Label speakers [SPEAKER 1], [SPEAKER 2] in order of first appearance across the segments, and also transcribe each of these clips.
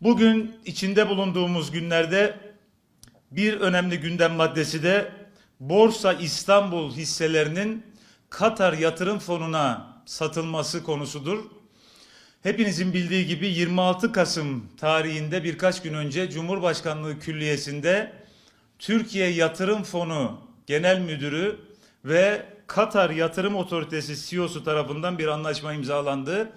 [SPEAKER 1] Bugün içinde bulunduğumuz günlerde bir önemli gündem maddesi de Borsa İstanbul hisselerinin Katar Yatırım Fonu'na satılması konusudur. Hepinizin bildiği gibi 26 Kasım tarihinde birkaç gün önce Cumhurbaşkanlığı Külliyesi'nde Türkiye Yatırım Fonu Genel Müdürü ve Katar Yatırım Otoritesi CEO'su tarafından bir anlaşma imzalandı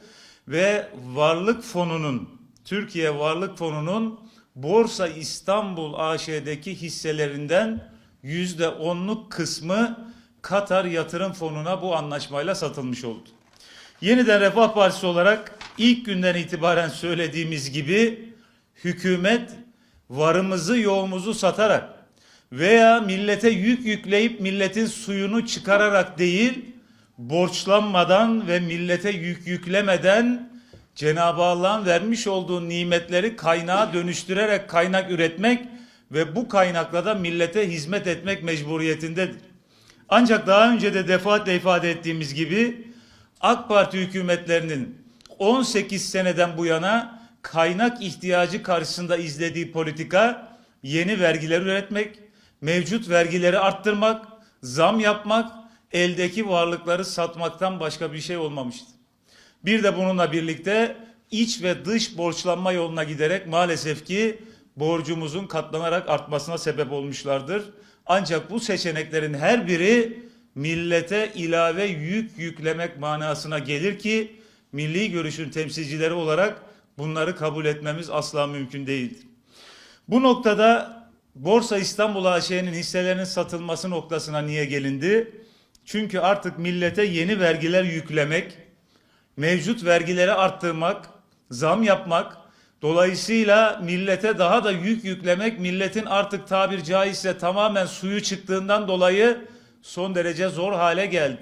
[SPEAKER 1] ve Varlık Fonu'nun Türkiye Varlık Fonu'nun Borsa İstanbul AŞ'deki hisselerinden yüzde onluk kısmı Katar Yatırım Fonu'na bu anlaşmayla satılmış oldu. Yeniden Refah Partisi olarak ilk günden itibaren söylediğimiz gibi hükümet varımızı yoğumuzu satarak veya millete yük yükleyip milletin suyunu çıkararak değil borçlanmadan ve millete yük yüklemeden Cenab-ı Allah'ın vermiş olduğu nimetleri kaynağa dönüştürerek kaynak üretmek ve bu kaynakla da millete hizmet etmek mecburiyetindedir. Ancak daha önce de defaatle ifade ettiğimiz gibi AK Parti hükümetlerinin 18 seneden bu yana kaynak ihtiyacı karşısında izlediği politika yeni vergiler üretmek, mevcut vergileri arttırmak, zam yapmak, eldeki varlıkları satmaktan başka bir şey olmamıştır. Bir de bununla birlikte iç ve dış borçlanma yoluna giderek maalesef ki borcumuzun katlanarak artmasına sebep olmuşlardır. Ancak bu seçeneklerin her biri millete ilave yük yüklemek manasına gelir ki milli görüşün temsilcileri olarak bunları kabul etmemiz asla mümkün değildir. Bu noktada Borsa İstanbul AŞ'nin hisselerinin satılması noktasına niye gelindi? Çünkü artık millete yeni vergiler yüklemek, mevcut vergileri arttırmak, zam yapmak, dolayısıyla millete daha da yük yüklemek, milletin artık tabir caizse tamamen suyu çıktığından dolayı son derece zor hale geldi.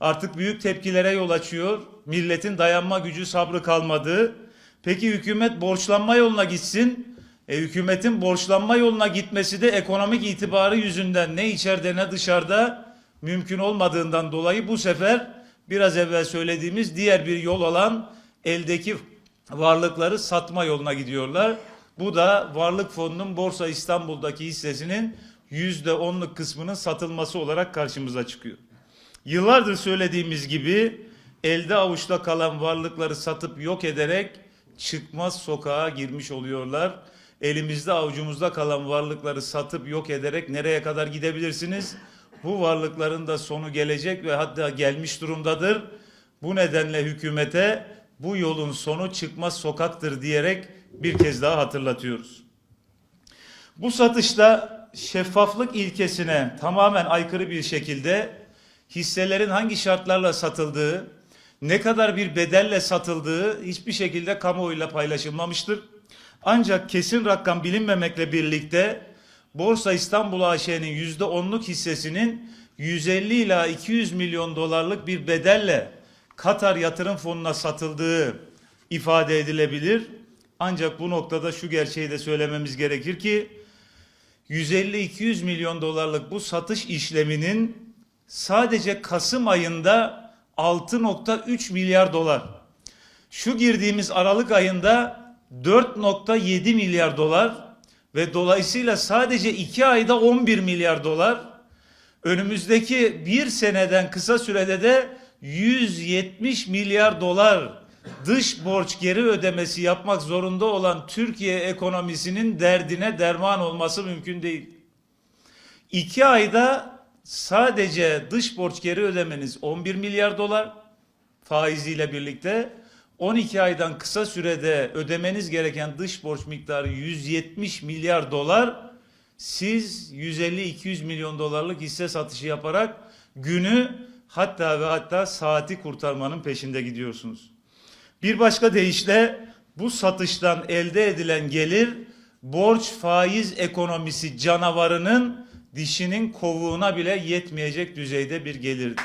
[SPEAKER 1] Artık büyük tepkilere yol açıyor. Milletin dayanma gücü sabrı kalmadı. Peki hükümet borçlanma yoluna gitsin. E, hükümetin borçlanma yoluna gitmesi de ekonomik itibarı yüzünden ne içeride ne dışarıda mümkün olmadığından dolayı bu sefer biraz evvel söylediğimiz diğer bir yol olan eldeki varlıkları satma yoluna gidiyorlar. Bu da Varlık Fonu'nun Borsa İstanbul'daki hissesinin yüzde onluk kısmının satılması olarak karşımıza çıkıyor. Yıllardır söylediğimiz gibi elde avuçta kalan varlıkları satıp yok ederek çıkmaz sokağa girmiş oluyorlar. Elimizde avucumuzda kalan varlıkları satıp yok ederek nereye kadar gidebilirsiniz? Bu varlıkların da sonu gelecek ve hatta gelmiş durumdadır. Bu nedenle hükümete bu yolun sonu çıkmaz sokaktır diyerek bir kez daha hatırlatıyoruz. Bu satışta şeffaflık ilkesine tamamen aykırı bir şekilde hisselerin hangi şartlarla satıldığı, ne kadar bir bedelle satıldığı hiçbir şekilde kamuoyuyla paylaşılmamıştır. Ancak kesin rakam bilinmemekle birlikte Borsa İstanbul AŞ'nin yüzde onluk hissesinin 150 ila 200 milyon dolarlık bir bedelle Katar Yatırım Fonu'na satıldığı ifade edilebilir. Ancak bu noktada şu gerçeği de söylememiz gerekir ki 150-200 milyon dolarlık bu satış işleminin sadece Kasım ayında 6.3 milyar dolar. Şu girdiğimiz Aralık ayında 4.7 milyar dolar ve dolayısıyla sadece 2 ayda 11 milyar dolar. Önümüzdeki bir seneden kısa sürede de 170 milyar dolar dış borç geri ödemesi yapmak zorunda olan Türkiye ekonomisinin derdine derman olması mümkün değil. İki ayda sadece dış borç geri ödemeniz 11 milyar dolar faiziyle birlikte 12 aydan kısa sürede ödemeniz gereken dış borç miktarı 170 milyar dolar. Siz 150-200 milyon dolarlık hisse satışı yaparak günü hatta ve hatta saati kurtarmanın peşinde gidiyorsunuz. Bir başka deyişle bu satıştan elde edilen gelir borç faiz ekonomisi canavarının dişinin kovuğuna bile yetmeyecek düzeyde bir gelirdir.